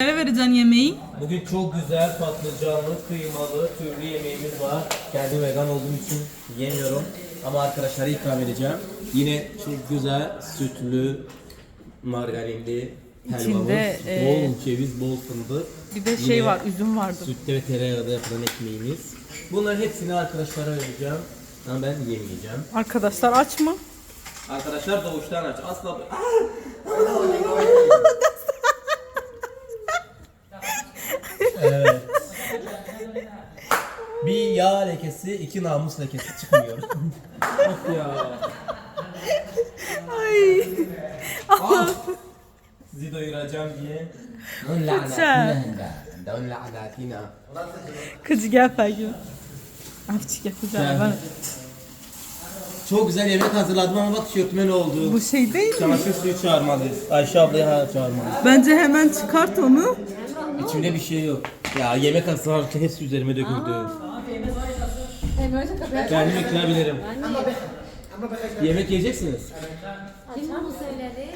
Nereye vereceksin yemeği? Bugün çok güzel patlıcanlı, kıymalı, türlü yemeğimiz var. Kendi vegan olduğum için yemiyorum. Ama arkadaşlara ikram edeceğim. Yine çok güzel sütlü, margarinli helvamız. İçinde, e, bol ceviz, bol fındık. Bir de şey Yine var, üzüm vardı. Sütte ve tereyağında yapılan ekmeğimiz. Bunların hepsini arkadaşlara vereceğim. Ama ben yemeyeceğim. Arkadaşlar aç mı? Arkadaşlar doğuştan aç. Asla... evet. Bir yağ lekesi, iki namus lekesi çıkmıyor. of ya. Ay. Ah! Sizi doyuracağım diye. Dön Güzel. Dön la'natina. Kızı gel Fergül. Afçık yapacağım ben. Çok güzel yemek hazırladım ama bak tişörtüme ne oldu? Bu şey değil mi? Çamaşır suyu çağırmalıyız. Ayşe ablayı hala çağırmalıyız. Bence hemen çıkart onu. İçimde bir şey yok. Ya yemek hazırlarken hepsi üzerime döküldü. Kendim ekleyebilirim. Yemek yiyeceksiniz. Kim bunu söyledi?